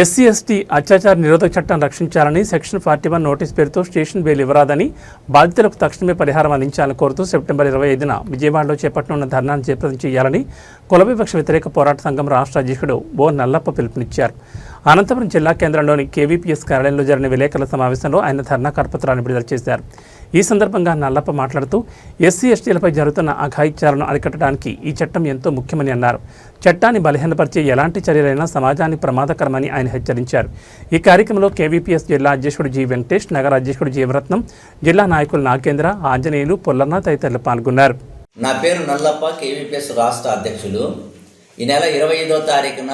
SC ST అత్యాచార నిరోధక చట్టం రక్షించాలని సెక్షన్ ఫార్టీ వన్ నోటీస్ పేరుతో స్టేషన్ బెయిల్ ఇవ్వరాదని బాధితులకు తక్షణమే పరిహారం అందించాలని కోరుతూ సెప్టెంబర్ ఇరవై ఐదున విజయవాడలో చేపట్టనున్న ధర్నాను చేపదం చేయాలని కుల వివక్ష వ్యతిరేక పోరాట సంఘం రాష్ట్ర అధ్యక్షుడు ఓ నల్లప్ప పిలుపునిచ్చారు. అనంతపురం జిల్లా కేంద్రంలోని కేవీపీఎస్ కార్యాలయంలో జరిగిన విలేకరుల సమావేశంలో ఆయన ధర్నా కరపత్రాన్ని విడుదల చేశారు. ఈ సందర్భంగా నల్లప్ప మాట్లాడుతూ ఎస్సీ ఎస్టీలపై జరుగుతున్న అఘాయిత్యాలను అరికట్టడానికి ఈ చట్టం ఎంతో ముఖ్యమని అన్నారు. చట్టాన్ని బలహీనపరిచే ఎలాంటి చర్యలైనా సమాజానికి ప్రమాదకరమని ఆయన హెచ్చరించారు. ఈ కార్యక్రమంలో కేవీపీఎస్ జిల్లా అధ్యక్షుడు జి వెంకటేష్ నగర అధ్యక్షుడు జీవరత్నం జిల్లా నాయకులు నాగేంద్ర ఆంజనేయులు పొల్లన్న తదితరులు పాల్గొన్నారు. నా పేరు నల్లప్ప కేవీపీఎస్ రాష్ట్ర అధ్యక్షులు. ఈ నెల ఇరవై ఐదో తారీఖున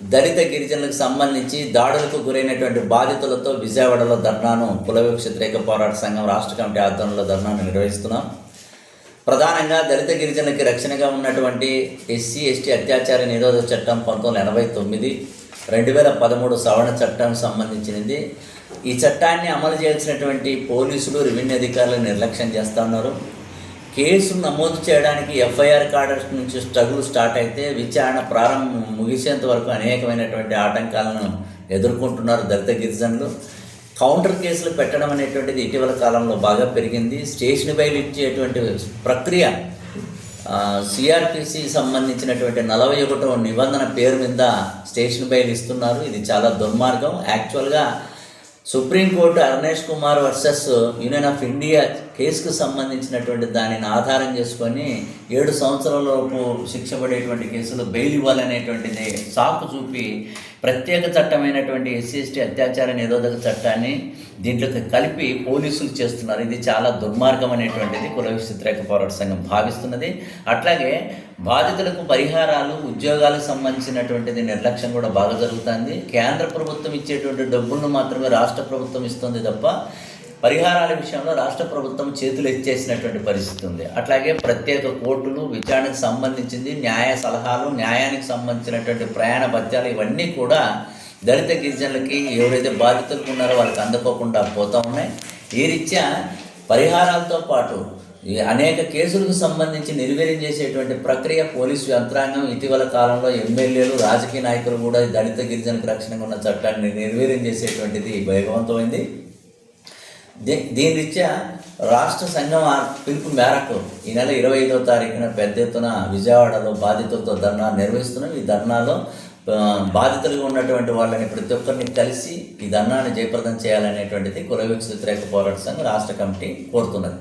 దళిత గిరిజనులకు సంబంధించి దాడులకు గురైనటువంటి బాధితులతో విజయవాడలో ధర్నాను కుల పోరాట సంఘం రాష్ట్ర కమిటీ ఆధ్వర్యంలో ధర్నాను నిర్వహిస్తున్నాం. ప్రధానంగా దళిత గిరిజనులకి రక్షణగా ఉన్నటువంటి ఎస్సీ ఎస్టీ అత్యాచార నిరోధక చట్టం పంతొమ్మిది ఎనభై తొమ్మిది రెండు వేల పదమూడు సవరణ చట్టానికి సంబంధించినది. ఈ చట్టాన్ని అమలు చేయాల్సినటువంటి పోలీసులు రెవెన్యూ అధికారులు నిర్లక్ష్యం చేస్తూ ఉన్నారు. కేసు నమోదు చేయడానికి ఎఫ్ఐఆర్ కార్డర్స్ నుంచి స్ట్రగుల్ స్టార్ట్ అయితే విచారణ ప్రారంభం ముగిసేంత వరకు అనేకమైనటువంటి ఆటంకాలను ఎదుర్కొంటున్నారు దళిత గిరిజనులు. కౌంటర్ కేసులు పెట్టడం అనేటువంటిది ఇటీవల కాలంలో బాగా పెరిగింది. స్టేషన్ బయలు ఇచ్చేటువంటి ప్రక్రియ సిఆర్పిసి సంబంధించినటువంటి నలభై ఒకటో నిబంధన పేరు మీద స్టేషన్ బయలు ఇస్తున్నారు. ఇది చాలా దుర్మార్గం. యాక్చువల్గా supreme court Arunesh Kumar versus union of India కేసుకు సంబంధించినటువంటి దానిని ఆధారం చేసుకొని ఏడు సంవత్సరాలలోపు శిక్ష పడేటువంటి కేసులు బెయిల్ ఇవ్వాలనేటువంటిది సాకు చూపి ప్రత్యేక చట్టమైనటువంటి ఎస్సీ ఎస్టీ అత్యాచార నిరోధక చట్టాన్ని దీంట్లో కలిపి పోలీసులు చేస్తున్నారు. ఇది చాలా దుర్మార్గం అనేటువంటిది కుల వ్యతిరేక పోరాట సంఘం భావిస్తున్నది. అట్లాగే బాధితులకు పరిహారాలు ఉద్యోగాలకు సంబంధించినటువంటిది నిర్లక్ష్యం కూడా బాగా జరుగుతుంది. కేంద్ర ప్రభుత్వం ఇచ్చేటువంటి డబ్బులను మాత్రమే రాష్ట్ర ప్రభుత్వం ఇస్తుంది తప్ప పరిహారాల విషయంలో రాష్ట్ర ప్రభుత్వం చేతులు ఎత్తేసినటువంటి పరిస్థితి ఉంది. అట్లాగే ప్రత్యేక కోర్టులు విచారణకు సంబంధించింది న్యాయ సలహాలు న్యాయానికి సంబంధించినటువంటి ప్రయాణ పద్యాలు ఇవన్నీ కూడా దళిత గిరిజనులకి ఎవరైతే బాధితులు ఉన్నారో వాళ్ళకి అందుకోకుండా పోతూ ఉన్నాయి. ఈ రీత్యా పరిహారాలతో పాటు అనేక కేసులకు సంబంధించి నిర్వీర్యం చేసేటువంటి ప్రక్రియ పోలీసు యంత్రాంగం ఇటీవల కాలంలో ఎమ్మెల్యేలు రాజకీయ నాయకులు కూడా దళిత గిరిజనకు రక్షణగా ఉన్న చట్టాన్ని నిర్వీర్యం చేసేటువంటిది వేగవంతమైంది దీని రీత్యా రాష్ట్ర సంఘం ఆ పిలుపు మేరకు ఈ నెల ఇరవై ఐదో తారీఖున పెద్ద ఎత్తున విజయవాడలో బాధితులతో ధర్నా నిర్వహిస్తున్నాం. ఈ ధర్నాలో బాధితులుగా ఉన్నటువంటి వాళ్ళని ప్రతి ఒక్కరిని కలిసి ఈ ధర్నాన్ని జయప్రదం చేయాలనేటువంటిది కుల వ్యతిరేక పోరాట సంఘం రాష్ట్ర కమిటీ కోరుతున్నది.